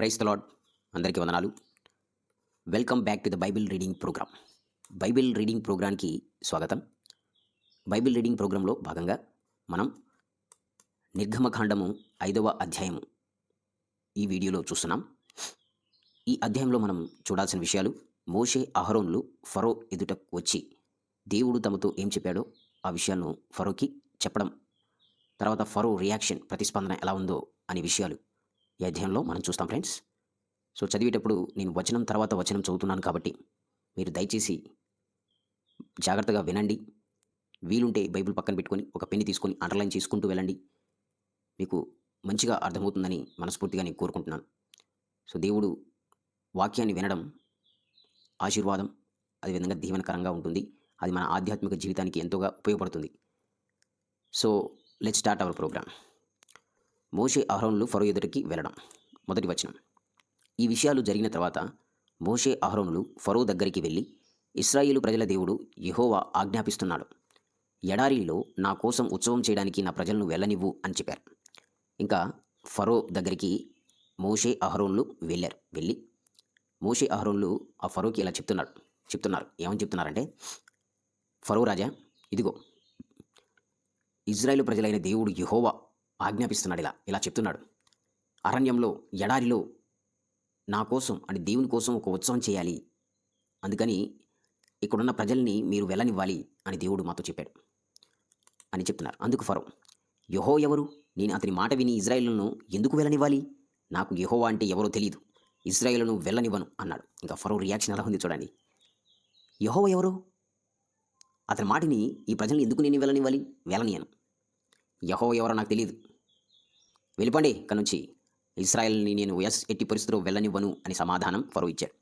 Price the Lord అందరికీ వందనాలు. Welcome back to the Bible reading programme. Bible reading ప్రోగ్రామ్కి స్వాగతం. బైబిల్ రీడింగ్ ప్రోగ్రాంలో భాగంగా మనం నిర్గమకాండము ఐదవ అధ్యాయము ఈ వీడియోలో చూస్తున్నాం. ఈ అధ్యాయంలో మనం చూడాల్సిన విషయాలు మోషే అహరోన్లు ఫరో ఎదుట వచ్చి దేవుడు తమతో ఏం చెప్పాడో ఆ విషయాలను ఫరోకి చెప్పడం తర్వాత ఫరో రియాక్షన్ ప్రతిస్పందన ఎలా ఉందో అనే విషయాలు ఈ అధ్యాయంలో మనం చూస్తాం ఫ్రెండ్స్. సో చదివేటప్పుడు నేను వచనం తర్వాత వచనం చదువుతున్నాను కాబట్టి మీరు దయచేసి జాగ్రత్తగా వినండి. వీలుంటే బైబిల్ పక్కన పెట్టుకొని ఒక పెన్ను తీసుకొని అండర్లైన్ చేసుకుంటూ వెళ్ళండి. మీకు మంచిగా అర్థమవుతుందని మనస్ఫూర్తిగా నేను కోరుకుంటున్నాను. సో దేవుడు వాక్యాన్ని వినడం ఆశీర్వాదం అదేవిధంగా దీవెనకరంగా ఉంటుంది. అది మన ఆధ్యాత్మిక జీవితానికి ఎంతోగా ఉపయోగపడుతుంది. So let start our programme మోషే అహరోన్లు ఫరో ఎదుటికి వెళ్ళడం. మొదటి వచనం. ఈ విషయాలు జరిగిన తర్వాత మోషే అహరోనులు ఫరో దగ్గరికి వెళ్ళి ఇస్రాయేలు ప్రజల దేవుడు యహోవా ఆజ్ఞాపిస్తున్నాడు. ఎడారిలో నా కోసం ఉత్సవం చేయడానికి నా ప్రజలను వెళ్ళనివ్వు అని చెప్పారు. ఇంకా ఫరో దగ్గరికి మోషే అహరోన్లు వెళ్ళారు. వెళ్ళి మోషే అహరోన్లు ఆ ఫరోకి ఇలా చెప్తున్నాడు. చెప్తున్నారు. ఏమని చెప్తున్నారంటే ఫరో రాజా ఇదిగో ఇజ్రాయేల్ ప్రజలైన దేవుడు యహోవా ఆజ్ఞాపిస్తున్నాడు ఇలా ఇలా చెప్తున్నాడు. అరణ్యంలో ఎడారిలో నా కోసం అంటే దేవుని కోసం ఒక ఉత్సవం చేయాలి. అందుకని ఇక్కడున్న ప్రజల్ని మీరు వెళ్ళనివ్వాలి అని దేవుడు మాతో చెప్పాడు. అని చెప్తున్నారు. అందుకు ఫరో యహో ఎవరు? నేను అతని మాట విని ఇజ్రాయిల్ను ఎందుకు వెళ్ళనివ్వాలి నాకు యహో అంటే ఎవరో తెలియదు ఇజ్రాయిల్ను వెళ్ళనివ్వను అన్నాడు. ఇంకా ఫరో రియాక్షన్ ఎలా ఉంది చూడండి. యహో ఎవరు? అతని మాటిని ఈ ప్రజల్ని ఎందుకు నేను వెళ్ళనివ్వాలి వెళ్ళనియను యహో ఎవరో నాకు తెలియదు వెళ్ళిపోండి ఇక్కడ నుంచి. ఇస్రాయల్ని నేను ఎస్ ఎట్టి పరిస్థితిలో వెళ్ళనివ్వను అని సమాధానం ఫరో ఇచ్చాడు.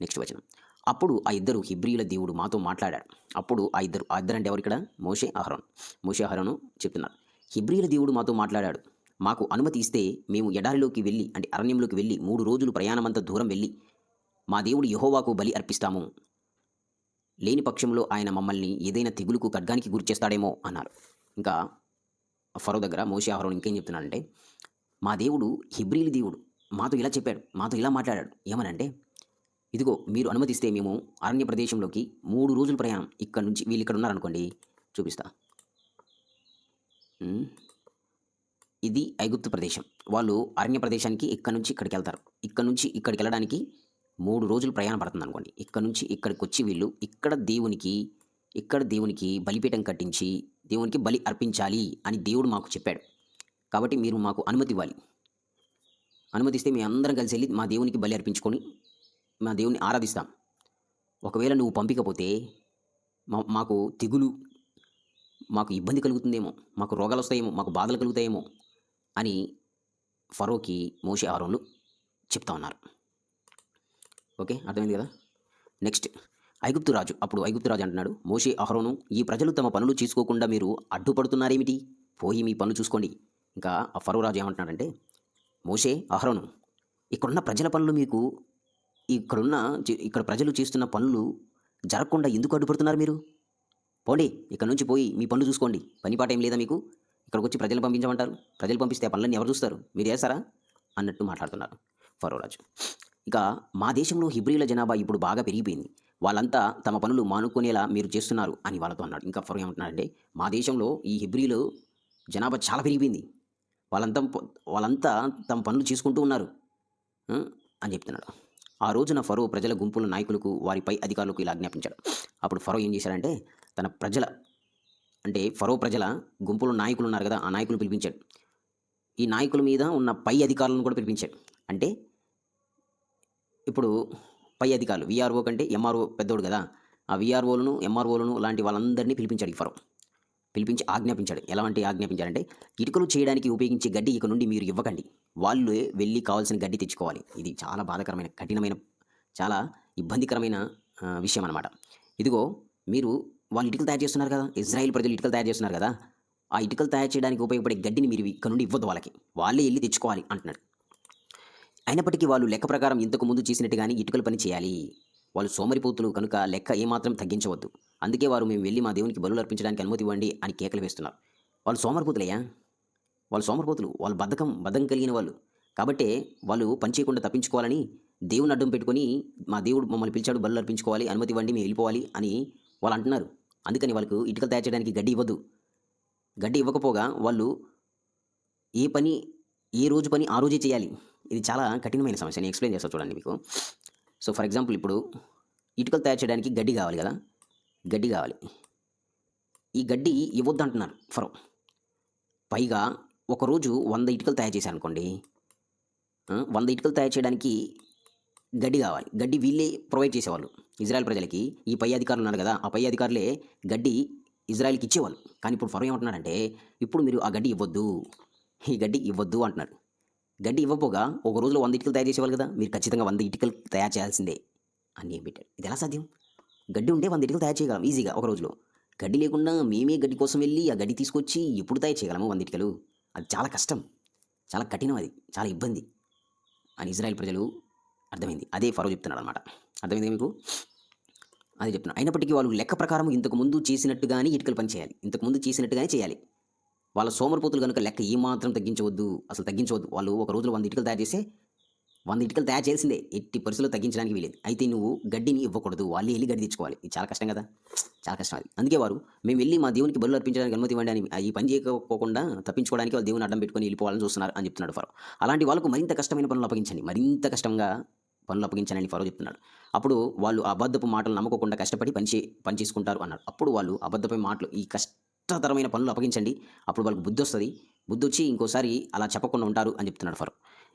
నెక్స్ట్ వచనం. అప్పుడు ఆ ఇద్దరు హిబ్రియుల దేవుడు మాతో మాట్లాడాడు. అప్పుడు ఆ ఇద్దరు ఆ ఇద్దరు అంటే ఎవరు ఇక్కడ? మోషే అహరోన్. మోషే అహరోను చెప్తున్నారు. హిబ్రియుల దేవుడు మాతో మాట్లాడాడు. మాకు అనుమతి ఇస్తే మేము ఎడారిలోకి వెళ్ళి అంటే అరణ్యంలోకి వెళ్ళి మూడు రోజులు ప్రయాణమంత దూరం వెళ్ళి మా దేవుడు యహోవాకు బలి అర్పిస్తాము. లేని పక్షంలో ఆయన మమ్మల్ని ఏదైనా తెగులుకు ఖడ్గానికి గురి చేస్తాడేమో అన్నారు. ఇంకా ఫరో దగ్గర మోషే అహరోన్ ఇంకేం చెప్తున్నాడంటే మా దేవుడు హిబ్రీలి దేవుడు. మాతో ఇలా చెప్పాడు. మాతో ఇలా మాట్లాడాడు. ఏమనంటే ఇదిగో మీరు అనుమతిస్తే మేము అరణ్య ప్రదేశంలోకి మూడు రోజుల ప్రయాణం ఇక్కడ నుంచి వీళ్ళు ఇక్కడ ఉన్నారనుకోండి చూపిస్తా. ఇది ఐగుప్తు ప్రదేశం. వాళ్ళు అరణ్య ప్రదేశానికి ఇక్కడ నుంచి ఇక్కడికి వెళ్తారు. ఇక్కడ నుంచి ఇక్కడికి వెళ్ళడానికి మూడు రోజులు ప్రయాణం పడుతుంది అనుకోండి ఇక్కడ నుంచి ఇక్కడికి వచ్చి వీళ్ళు ఇక్కడ దేవునికి ఇక్కడ దేవునికి బలిపీఠం కట్టించి దేవునికి బలి అర్పించాలి అని దేవుడు మాకు చెప్పాడు. కాబట్టి మీరు మాకు అనుమతి ఇవ్వాలి. అనుమతిస్తే మేము అందరం కలిసి వెళ్ళి మా దేవునికి బలి అర్పించుకొని మా దేవుని ఆరాధిస్తాం. ఒకవేళ నువ్వు పంపికపోతే మా మాకు తెగులు మాకు ఇబ్బంది కలుగుతుందేమో మాకు రోగాలు వస్తాయేమో మాకు బాధలు కలుగుతాయేమో అని ఫరోకి మోషే ఆరోన్లు చెప్తా ఉన్నారు. ఓకే అర్థమైంది కదా? నెక్స్ట్ ఐగుప్తు రాజు. అప్పుడు ఐగుప్తు రాజు అంటున్నాడు మోషే అహరోను ఈ ప్రజలు తమ పనులు చేసుకోకుండా మీరు అడ్డుపడుతున్నారేమిటి? పోయి మీ పనులు చూసుకోండి. ఇంకా ఆ ఫరో రాజు ఏమంటున్నాడంటే మోషే అహరోను ఇక్కడున్న ప్రజల పనులు మీకు ఇక్కడున్న చే- ఇక్కడ ప్రజలు చేస్తున్న పనులు జరగకుండా ఎందుకు అడ్డుపడుతున్నారు మీరు? పోండి ఇక్కడ నుంచి పోయి మీ పనులు చూసుకోండి. పనిపాట ఏం లేదా మీకు? ఇక్కడికి వచ్చి ప్రజలు పంపించమంటారు. ప్రజలు పంపిస్తే ఆ పనులన్నీ ఎవరు చూస్తారు? మీరు చేస్తారా? అన్నట్టు మాట్లాడుతున్నారు ఫరోరాజు ఇక మా దేశంలో హిబ్రియుల జనాభా ఇప్పుడు బాగా పెరిగిపోయింది. వాళ్ళంతా తమ పనులు మానుకునేలా మీరు చేస్తున్నారు అని వాళ్ళతో అన్నాడు. ఇంకా ఫరో ఏమంటున్నాడంటే మా దేశంలో ఈ హిబ్రియులు జనాభా చాలా పెరిగిపోయింది. వాళ్ళంతా వాళ్ళంతా తమ పనులు చేసుకుంటూ ఉన్నారు. అని చెప్తున్నాడు. ఆ రోజున ఫరో ప్రజల గుంపుల నాయకులకు వారిపై అధికారులకు ఇలా ఆజ్ఞాపించాడు. అప్పుడు ఫరో ఏం చేశాడంటే తన ప్రజల అంటే ఫరో ప్రజల గుంపుల నాయకులు ఉన్నారు కదా ఆ నాయకులు పిలిపించాడు. ఈ నాయకుల మీద ఉన్న పై అధికారులను కూడా పిలిపించాడు. అంటే ఇప్పుడు పై అధికారులు విఆర్ఓ కంటే ఎంఆర్ఓ పెద్దోడు కదా? ఆ విఆర్ఓలను ఎంఆర్ఓలను లాంటి వాళ్ళందరినీ పిలిపించాడు ఇవ్వరు పిలిపించి ఆజ్ఞాపించాడు. ఎలాంటి ఆజ్ఞాపించాడంటే ఇటుకలు చేయడానికి ఉపయోగించే గడ్డి ఇక నుండి మీరు ఇవ్వకండి. వాళ్ళు వెళ్ళి కావాల్సిన గడ్డి తెచ్చుకోవాలి. ఇది చాలా బాధాకరమైన కఠినమైన చాలా ఇబ్బందికరమైన విషయం అనమాట ఇదిగో మీరు వాళ్ళు ఇటుకలు తయారు చేస్తున్నారు కదా? ఇజ్రాయెల్ ప్రజలు ఇటుకలు తయారు చేస్తున్నారు కదా? ఆ ఇటుకలు తయారు చేయడానికి ఉపయోగపడే గడ్డిని మీరు ఇక్కడ నుండి ఇవ్వద్దు వాళ్ళకి. వాళ్ళే వెళ్ళి తెచ్చుకోవాలి అంటున్నాడు. అయినప్పటికీ వాళ్ళు లెక్క ప్రకారం ఇంతకు ముందు చేసినట్టుగానే ఇటుకల పని చేయాలి. వాళ్ళు సోమరిపోతులు కనుక లెక్క ఏమాత్రం తగ్గించవద్దు. అందుకే వారు మేము వెళ్ళి మా దేవునికి బలులు అర్పించడానికి అనుమతి ఇవ్వండి అని కేకలు వేస్తున్నారు. వాళ్ళు సోమరిపోతులయ్యా? వాళ్ళు సోమరిపోతులు వాళ్ళు బద్ధకం బద్ధకం కలిగిన వాళ్ళు. కాబట్టే వాళ్ళు పని చేయకుండా తప్పించుకోవాలని దేవుని అడ్డం పెట్టుకొని మా దేవుడు మమ్మల్ని పిలిచాడు బలు అర్పించుకోవాలి అనుమతి ఇవ్వండి మేము వెళ్ళిపోవాలి అని వాళ్ళు అంటున్నారు. అందుకని వాళ్ళకు ఇటుకలు తయారు చేయడానికి గడ్డి ఇవ్వదు గడ్డి ఇవ్వకపోగా వాళ్ళు ఏ పని ఏ రోజు పని ఆ రోజే చేయాలి. ఇది చాలా కఠినమైన సమస్య. నేను ఎక్స్ప్లెయిన్ చేస్తాను చూడండి మీకు. సో ఫర్ ఎగ్జాంపుల్ ఇప్పుడు ఇటుకలు తయారు చేయడానికి గడ్డి కావాలి కదా? గడ్డి కావాలి. ఈ గడ్డి ఇవ్వద్దు అంటున్నారు ఫరో. పైగా ఒకరోజు వంద ఇటుకలు తయారు చేశారు అనుకోండి వంద ఇటుకలు తయారు చేయడానికి గడ్డి కావాలి. గడ్డి వీళ్ళే ప్రొవైడ్ చేసేవాళ్ళు ఇజ్రాయెల్ ప్రజలకి. ఈ పై అధికారులు ఉన్నారు కదా ఆ పై అధికారులే గడ్డి ఇజ్రాయెల్కి ఇచ్చేవాళ్ళు. కానీ ఇప్పుడు ఫరో ఏమంటున్నారంటే ఇప్పుడు మీరు ఆ గడ్డి ఇవ్వద్దు. ఈ గడ్డి ఇవ్వద్దు అంటున్నారు గడ్డి ఇవ్వపోగా ఒక రోజులో వంద ఇటుకలు తయారు చేసేవాళ్ళు కదా మీరు ఖచ్చితంగా వంద ఇటుకలు తయారు చేయాల్సిందే అని ఏం పెట్టాడు ఇది ఎలా సాధ్యం? గడ్డి ఉంటే వంద ఇటుకలు తయారు చేయగలం ఈజీగా ఒక రోజులో. గడ్డి లేకుండా మేమే గడ్డి కోసం వెళ్ళి ఆ గడ్డి తీసుకొచ్చి ఎప్పుడు తయారు చేయగలము వంద ఇటుకలు? అది చాలా కష్టం చాలా కఠినం అది చాలా ఇబ్బంది అని ఇజ్రాయెల్ ప్రజలు అర్థమైంది. అదే ఫరో చెప్తున్నాడు అనమాట అర్థమైంది మీకు? అదే చెప్తున్నాను అయినప్పటికీ వాళ్ళు లెక్క ప్రకారం ఇంతకు ముందు చేసినట్టుగానే ఇటుకలు పని చేయాలి ఇంతకు ముందు చేసినట్టుగానే చేయాలి. వాళ్ళ సోమరిపోతులు కనుక లెక్క ఏమాత్రం తగ్గించవద్దు అసలు తగ్గించవద్దు. వాళ్ళు ఒక రోజులో వంద ఇటుకలు తయారు చేస్తే వంద ఇటుకలు తయారు చేయాల్సిందే ఎట్టి పరిస్థితుల్లో తగ్గించడానికి వీలేదు. అయితే నువ్వు గడ్డిని ఇవ్వకూడదు. వాళ్ళు వెళ్ళి గడ్డి తెచ్చుకోవాలి. ఇది చాలా కష్టం కదా? చాలా కష్టం అది. అందుకే వారు మేము వెళ్ళి మా దేవునికి బరులు అర్పించడానికి అనుమతి ఇవ్వండి అని ఈ పని చేయకపోకుండా తప్పించుకోవడానికి వాళ్ళు దేవుని అడ్డం పెట్టుకొని వెళ్ళిపోవాలని చూస్తున్నారు అని చెప్తున్నాడు ఫరో. అలాంటి వాళ్ళకు మరింత కష్టమైన పనులు అప్పగించండి. మరింత కష్టంగా పనులు అప్పగించాలని ఫరో చెప్తున్నాడు. అప్పుడు వాళ్ళు అబద్ధపు మాటలు నమ్మకోకుండా కష్టపడి పని చే పని చేసుకుంటారు అన్నారు అప్పుడు వాళ్ళు అబద్ధపై మాటలు ఈ కష్ట కష్టతరమైన పనులు అప్పగించండి. అప్పుడు వాళ్ళకి బుద్ధి వస్తుంది. బుద్ధి వచ్చి ఇంకోసారి అలా చెప్పకుండా ఉంటారు అని చెప్తున్నాడు ఫరో.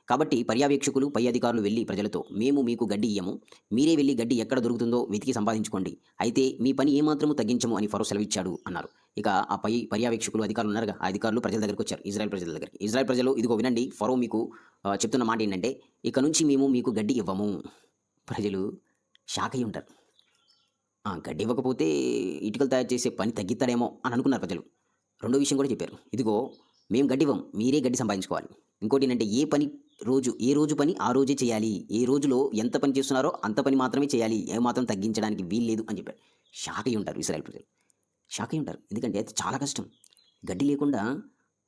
కాబట్టి పర్యవేక్షకులు పై అధికారులు వెళ్ళి ప్రజలతో మేము మీకు గడ్డి ఇయ్యము. మీరే వెళ్ళి గడ్డి ఎక్కడ దొరుకుతుందో వెతికి సంపాదించుకోండి. అయితే మీ పని ఏమాత్రము తగ్గించము అని ఫరో సెలవిచ్చాడు అన్నారు. ఇక ఆ పై పర్యవేక్షకులు అధికారులు ఉన్నారుగా. ఆ అధికారులు ప్రజల దగ్గరికి వచ్చారు. ఇజ్రాయెల్ ప్రజల దగ్గరికి. ఇజ్రాయెల్ ప్రజలు ఇదిగో వినండి ఫరో మీకు చెప్తున్న మాట ఏంటంటే ఇక నుంచి మేము మీకు గడ్డి ఇవ్వము. ప్రజలు షాక్ అయి ఉంటారు. గడ్డి ఇవ్వకపోతే ఇటుకలు తయారు చేసే పని తగ్గిస్తాడేమో అని అనుకున్నారు ప్రజలు. రెండో విషయం కూడా చెప్పారు. ఇదిగో మేము గడ్డి ఇవ్వం మీరే గడ్డి సంపాదించుకోవాలి. ఇంకోటి ఏంటంటే ఏ పని రోజు ఏ రోజు పని ఆ రోజే చేయాలి. ఏ రోజులో ఎంత పని చేస్తున్నారో అంత పని మాత్రమే చేయాలి. ఏ మాత్రం తగ్గించడానికి వీల్లేదు అని చెప్పారు. షాక్ అయి ఉంటారు ఇస్రాయల్ ప్రజలు. షాక్ అయి ఉంటారు. ఎందుకంటే అది చాలా కష్టం. గడ్డి లేకుండా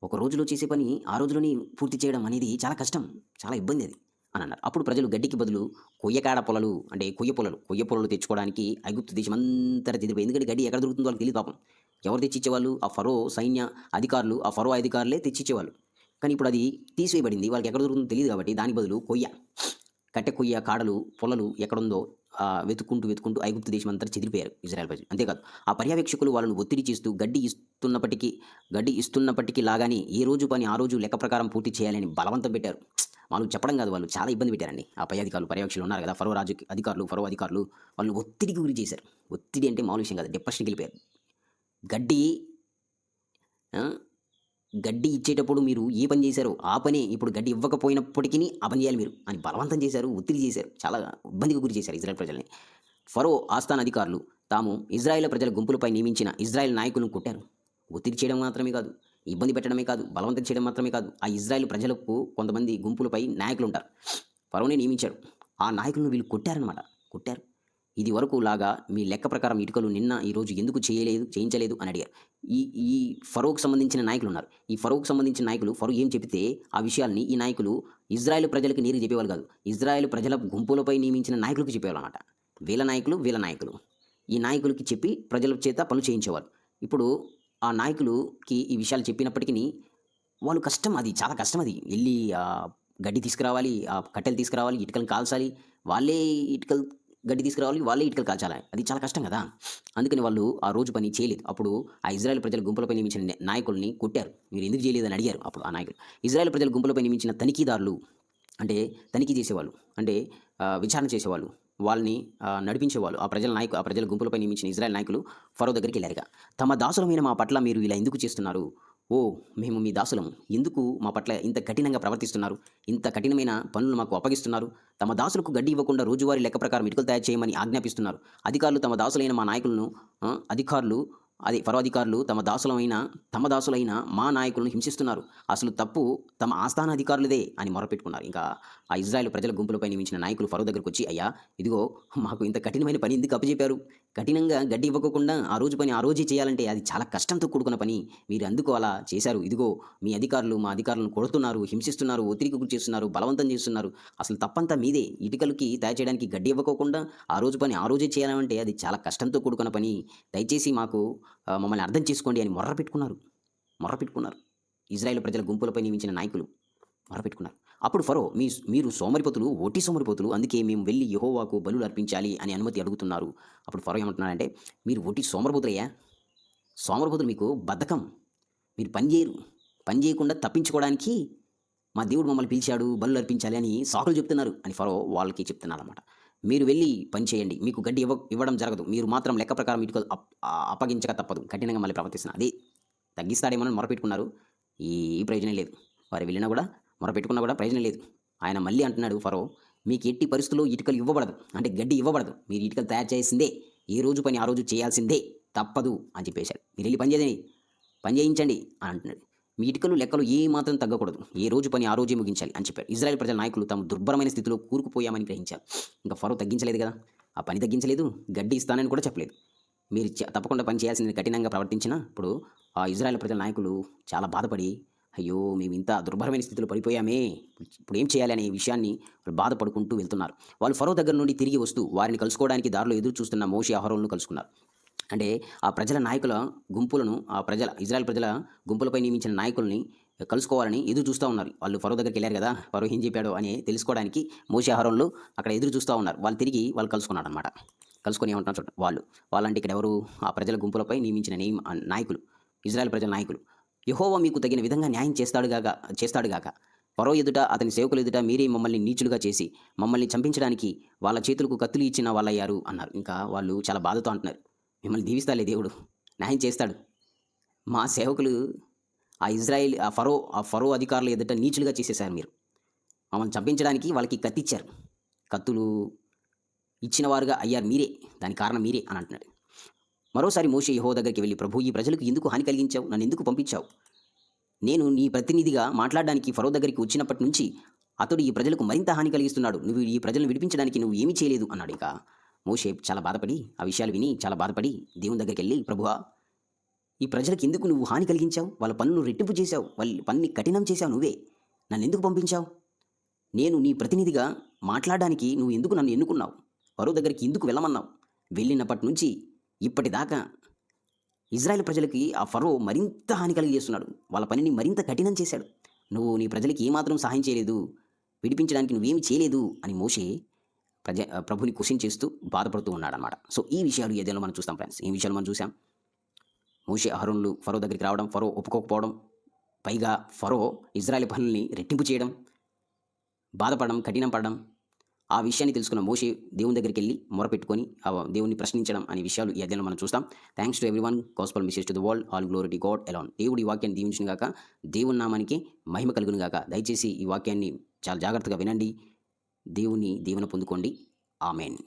ఒక రోజులో చేసే పని ఆ రోజులోనే పూర్తి చేయడం అనేది చాలా కష్టం. చాలా ఇబ్బంది అది. అని అన్నారు. అప్పుడు ప్రజలు గడ్డికి బదులు కొయ్యకాడ పొలలు అంటే కొయ్య పొలలు కొయ్య పొలలు తెచ్చుకోవడానికి ఐగుప్తు దేశం అంతా తిరిగిపోయి ఎందుకంటే గడ్డి ఎక్కడ దొరుకుతుందో వాళ్ళకి తెలియదు పాపం. ఎవరు తెచ్చిచ్చేవాళ్ళు? ఆ ఫరో సైన్య అధికారులు ఆ ఫరో అధికారులే తెచ్చిచ్చేవాళ్ళు. కానీ ఇప్పుడు అది తీసివేయబడింది. వాళ్ళకి ఎక్కడ దొరుకుతుందో తెలియదు కాబట్టి దాని బదులు కొయ్య. కట్టె కొయ్య కాడలు పొలలు ఎక్కడుందో వెతుక్కుంటూ వెతుక్కుంటూ ఐగుప్తు దేశం అంతా చెదిరిపోయారు ఇజ్రాయల్ ప్రజలు. అంతేకాదు ఆ పర్యవేక్షకులు వాళ్ళను ఒత్తిడి చేస్తూ గడ్డి ఇస్తున్నప్పటికీ గడ్డి ఇస్తున్నప్పటికీ లాగానే ఏ రోజు పని ఆ రోజు లెక్క ప్రకారం పూర్తి చేయాలని బలవంతం పెట్టారు. వాళ్ళు చెప్పడం కాదు వాళ్ళు చాలా ఇబ్బంది పెట్టారండి. ఆ పై అధికారులు పర్యవేక్షలు ఉన్నారు కదా ఫరో రాజు అధికారులు ఫరో అధికారులు వాళ్ళు ఒత్తిడికి గురి చేశారు. ఒత్తిడి అంటే మామూలు విషయం కాదు డిప్రెషన్కి వెళ్ళిపోయారు. గడ్డి గడ్డి ఇచ్చేటప్పుడు మీరు ఏ పని చేశారో ఆ పని ఇప్పుడు గడ్డి ఇవ్వకపోయినప్పటికీ ఆ పని చేయాలి మీరు అని బలవంతం చేశారు ఒత్తిడి చేశారు చాలా ఇబ్బందికి గురి చేశారు ఇజ్రాయెల్ ప్రజల్ని. ఫరో ఆస్థాన అధికారులు తాము ఇజ్రాయెల్ ప్రజల గుంపులపై నియమించిన ఇజ్రాయెల్ నాయకులను కొట్టారు. ఒత్తిడి చేయడం మాత్రమే కాదు ఇబ్బంది పెట్టడమే కాదు బలవంతం చేయడం మాత్రమే కాదు. ఆ ఇజ్రాయెల్ ప్రజలకు కొంతమంది గుంపులపై నాయకులు ఉంటారు. ఫరోనే నియమించాడు. ఆ నాయకులను వీళ్ళు కొట్టారనమాట కొట్టారు. ఇది వరకు లాగా మీ లెక్క ప్రకారం ఇటుకలు నిన్న ఈరోజు ఎందుకు చేయలేదు చేయించలేదు అని అడిగారు. ఈ ఈ ఫరోకు సంబంధించిన నాయకులు ఉన్నారు. ఈ ఫరోకు సంబంధించిన నాయకులు ఫరో ఏం చెబితే ఆ విషయాల్ని ఈ నాయకులు ఇజ్రాయెల్ ప్రజలకు నేరు చెప్పేవాళ్ళు కాదు. ఇజ్రాయెల్ ప్రజల గుంపులపై నియమించిన నాయకులకు చెప్పేవాళ్ళు అనమాట వీళ్ళ నాయకులు వీళ్ళ నాయకులు. ఈ నాయకులకి చెప్పి ప్రజల చేత పనులు చేయించేవారు ఇప్పుడు ఆ నాయకులుకి ఈ విషయాలు చెప్పినప్పటికీ వాళ్ళు కష్టం అది చాలా కష్టం అది. వెళ్ళి గడ్డి తీసుకురావాలి ఆ కట్టెలు తీసుకురావాలి ఇటుకలు కాల్చాలి. వాళ్ళే ఇటుకలు గడ్డి తీసుకురావాలి వాళ్ళే ఇటుకలు కాల్చాలి. అది చాలా కష్టం కదా. అందుకని వాళ్ళు ఆ రోజు పని చేయలేదు. అప్పుడు ఆ ఇజ్రాయెల్ ప్రజల గుంపులపై నియమించిన నాయకుల్ని కొట్టారు. మీరు ఎందుకు చేయలేదని అడిగారు అప్పుడు ఆ నాయకులు. ఇజ్రాయెల్ ప్రజల గుంపులపై నియమించిన తనిఖీదారులు అంటే తనిఖీ చేసేవాళ్ళు అంటే విచారణ చేసేవాళ్ళు. వాళ్ళని నడిపించేవాళ్ళు. ఆ ప్రజల నాయకు ఆ ప్రజల గుంపులపై నియమించిన ఇజ్రాయెల్ నాయకులు ఫరో దగ్గరికి వెళ్ళారుగా. తమ దాసులమైన మా పట్ల మీరు ఇలా ఎందుకు చేస్తున్నారు? ఓ మేము మీ దాసులము. ఎందుకు మా పట్ల ఇంత కఠినంగా ప్రవర్తిస్తున్నారు? ఇంత కఠినమైన పనులు మాకు అప్పగిస్తున్నారు? తమ దాసులకు గడ్డి ఇవ్వకుండా రోజువారీ లెక్క ప్రకారం ఇటుకలు తయారు చేయమని ఆజ్ఞాపిస్తున్నారు. అధికారులు తమ దాసులైన మా నాయకులను అధికారులు అది ఫరో అధికారులు తమ దాసులమైన తమ దాసులైన మా నాయకులను హింసిస్తున్నారు. అసలు తప్పు తమ ఆస్థాన అధికారులదే అని మొరపెట్టుకున్నారు. ఇంకా ఆ ఇజ్రాయెల్ ప్రజల గుంపులపై నియమించిన నాయకులు ఫరో దగ్గరకు వచ్చి అయ్యా ఇదిగో మాకు ఇంత కఠినమైన పని ఎందుకు అప్పచెప్పారు కఠినంగా గడ్డి ఇవ్వకుండా ఆ రోజు పని ఆ రోజే చేయాలంటే అది చాలా కష్టంతో కూడుకున్న పని. మీరు అందుకు అలా చేశారు. ఇదిగో మీ అధికారులు మా అధికారులను కొడుతున్నారు హింసిస్తున్నారు ఒత్తిడికి గురి చేస్తున్నారు బలవంతం చేస్తున్నారు. అసలు తప్పంతా మీదే. ఇటుకలకి తయారు చేయడానికి గడ్డి ఇవ్వకోకుండా ఆ రోజు పని ఆ రోజే చేయాలంటే అది చాలా కష్టంతో కూడుకున్న పని. దయచేసి మాకు మమ్మల్ని అర్థం చేసుకోండి అని మొర్ర పెట్టుకున్నారు మొర్ర పెట్టుకున్నారు ఇజ్రాయెల్ ప్రజల గుంపులపై నియమించిన నాయకులు మొర్ర పెట్టుకున్నారు అప్పుడు ఫరో మీ మీరు సోమరిపోతులు ఓటి సోమరిపోతులు అందుకే మేము వెళ్ళి యహోవాకు బలులు అర్పించాలి అని అనుమతి అడుగుతున్నారు. అప్పుడు ఫరో ఏమంటున్నారంటే మీరు ఒటి సోమరిపోతులయ్యా? సోమరిపోతులు మీకు బద్ధకం. మీరు పని చేయరు పని చేయకుండా తప్పించుకోవడానికి మా దేవుడు మమ్మల్ని పిలిచాడు బలు అర్పించాలి అని సాకులు చెప్తున్నారు అని ఫరో వాళ్ళకి చెప్తున్నారు అనమాట మీరు వెళ్ళి పని చేయండి. మీకు గడ్డి ఇవ్వ ఇవ్వడం జరగదు. మీరు మాత్రం లెక్క ప్రకారం ఇటుక అప్పగించక తప్పదు. కఠినంగా మళ్ళీ ప్రవర్తిస్తున్న. అది తగ్గిస్తాడేమోనని మొరపెట్టుకున్నారు. ఈ ప్రయోజనం లేదు. వారు వెళ్ళినా కూడా మొరపెట్టుకున్నా కూడా ప్రయోజనం లేదు. ఆయన మళ్ళీ అంటున్నాడు ఫరో మీకు ఎట్టి పరిస్థితుల్లో ఇటుకలు ఇవ్వబడదు. అంటే గడ్డి ఇవ్వబడదు. మీరు ఇటుకలు తయారు చేసిందే. ఏ రోజు పని ఆ రోజు చేయాల్సిందే. తప్పదు. అని చెప్పేశాడు. మీరు వెళ్ళి పని చేయండి. పని చేయించండి. అని అంటున్నాడు. మీ ఇటుకలు లెక్కలు ఏ మాత్రం తగ్గకూడదు. ఏ రోజు పని ఆ రోజే ముగించాలి అని చెప్పారు. ఇజ్రాయెల్ ప్రజల నాయకులు తాము దుర్భరమైన స్థితిలో కూరుకుపోయామని గ్రహించారు. ఇంకా ఫరో తగ్గించలేదు కదా? ఆ పని తగ్గించలేదు గడ్డి ఇస్తానని కూడా చెప్పలేదు. మీరు తప్పకుండా పని చేయాల్సింది కఠినంగా ప్రవర్తించిన ఇప్పుడు ఆ ఇజ్రాయెల్ ప్రజల నాయకులు చాలా బాధపడి అయ్యో మేము ఇంత దుర్భరమైన స్థితిలో పడిపోయామే. ఇప్పుడు ఏం చేయాలి అనే విషయాన్ని వాళ్ళు బాధపడుకుంటూ వెళ్తున్నారు. వాళ్ళు ఫరో దగ్గర నుండి తిరిగి వస్తూ వారిని కలుసుకోవడానికి దారిలో ఎదురు చూస్తున్న మోషి ఆహారంను కలుసుకున్నారు. అంటే ఆ ప్రజల నాయకుల గుంపులను ఆ ప్రజల ఇజ్రాయెల్ ప్రజల గుంపులపై నియమించిన నాయకుల్ని కలుసుకోవాలని ఎదురు చూస్తూ ఉన్నారు. వాళ్ళు ఫరో దగ్గరికి వెళ్ళారు కదా ఫరో ఏం చెప్పాడు అని తెలుసుకోవడానికి మోషి ఆహారంలో అక్కడ ఎదురు చూస్తూ ఉన్నారు. వాళ్ళు తిరిగి వాళ్ళు కలుసుకున్నాడు అనమాట కలుసుకొని ఏమంటున్నారు చూడండి. వాళ్ళు వాళ్ళంటే ఇక్కడ ఎవరు? ఆ ప్రజల గుంపులపై నియమించిన నియమ నాయకులు ఇజ్రాయెల్ ప్రజల నాయకులు. యహోవా మీకు తగిన విధంగా న్యాయం చేస్తాడుగాక చేస్తాడుగాక పరో ఎదుట అతని సేవకులు ఎదుట మీరే మమ్మల్ని నీచులుగా చేసి మమ్మల్ని చంపించడానికి వాళ్ళ చేతులకు కత్తులు ఇచ్చిన వాళ్ళయ్యారు అన్నారు. ఇంకా వాళ్ళు చాలా బాధతో అంటున్నారు. మిమ్మల్ని దీవిస్తాలే దేవుడు. న్యాయం చేస్తాడు. మా సేవకులు ఆ ఇజ్రాయిల్ ఆ ఫరో ఆ ఫరో అధికారులు ఎదుట నీచులుగా చేసేశారు మీరు. మమ్మల్ని చంపించడానికి వాళ్ళకి కత్తిచ్చారు. కత్తులు ఇచ్చిన వారుగా అయ్యారు మీరే. దాని కారణం మీరే అని అంటున్నాడు. మరోసారి మోషే యహో దగ్గరికి వెళ్ళి ప్రభు ఈ ప్రజలకు ఎందుకు హాని కలిగించావు? నన్ను ఎందుకు పంపించావు? నేను నీ ప్రతినిధిగా మాట్లాడడానికి ఫరో దగ్గరికి వచ్చినప్పటి నుంచి అతడు ఈ ప్రజలకు మరింత హాని కలిగిస్తున్నాడు. నువ్వు ఈ ప్రజలను విడిపించడానికి నువ్వు ఏమీ చేయలేదు అన్నాడు ఇక. మోషే చాలా బాధపడి ఆ విషయాలు విని చాలా బాధపడి దేవుని దగ్గరికి వెళ్ళి ప్రభువా ఈ ప్రజలకు ఎందుకు నువ్వు హాని కలిగించావు? వాళ్ళ పనులు రెట్టింపు చేశావు. వాళ్ళ పన్నుని కఠినం చేశావు నువ్వే. నన్ను ఎందుకు పంపించావు? నేను నీ ప్రతినిధిగా మాట్లాడడానికి నువ్వు ఎందుకు నన్ను ఎన్నుకున్నావు? ఫరో దగ్గరికి ఎందుకు వెళ్ళమన్నావు? వెళ్ళినప్పటి నుంచి ఇప్పటిదాకా ఇజ్రాయెల్ ప్రజలకి ఆ ఫరో మరింత హాని కలిగజేస్తున్నాడు. వాళ్ళ పనిని మరింత కఠినం చేశాడు. నువ్వు నీ ప్రజలకి ఏమాత్రం సహాయం చేయలేదు. విడిపించడానికి నువ్వేమి చేయలేదు అని మోషే ప్రజ ప్రభుని కుషించేస్తూ చేస్తూ బాధపడుతూ ఉన్నాడనమాట సో ఈ విషయాలు ఏదైనా మనం చూస్తాం ఫ్రెండ్స్ ఈ విషయాలు మనం చూసాం మోషే అహరుణ్లు ఫరో దగ్గరికి రావడం ఫరో ఒప్పుకోకపోవడం పైగా ఫరో ఇజ్రాయెల్ పనుల్ని రెట్టింపు చేయడం బాధపడడం కఠినం పడడం ఆ విషయాన్ని తెలుసుకున్న మోషే దేవుని దగ్గరికి వెళ్ళి మొరపెట్టుకొని ఆ దేవుని ప్రశ్నించడం అనే విషయాలు ఈ అధ్యయనం మనం చూస్తాం. Thanks to everyone gospel message to the world all glory to God Elon దేవుడి ఈ వాక్యాన్ని దీవించిన గాక. దేవుని నామానికి మహిమ కలుగును గాక. దయచేసి ఈ వాక్యాన్ని చాలా జాగ్రత్తగా వినండి. దేవుని దీవెన పొందుకోండి. ఆమెన్.